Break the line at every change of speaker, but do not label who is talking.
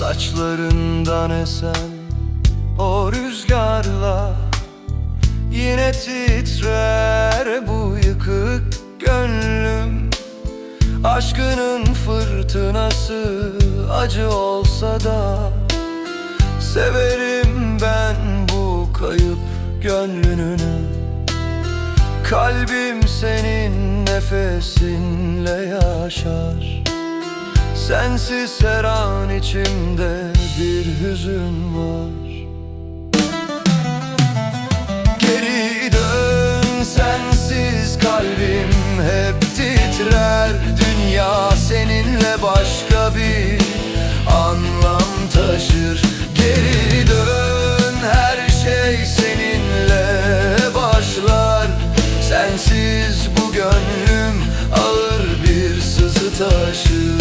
Saçlarından esen o rüzgarla Yine titrer bu yıkık gönlüm. Aşkının fırtınası acı olsa da Severim ben bu kayıp gönlünü. Kalbim senin nefesinle yaşar Sensiz her an içimde bir hüzün var. Geri dön sensiz kalbim hep titrer. Dünya seninle başka bir anlam taşır. Geri dön her şey seninle başlar. Sensiz bu gönlüm ağır bir sızı taşır.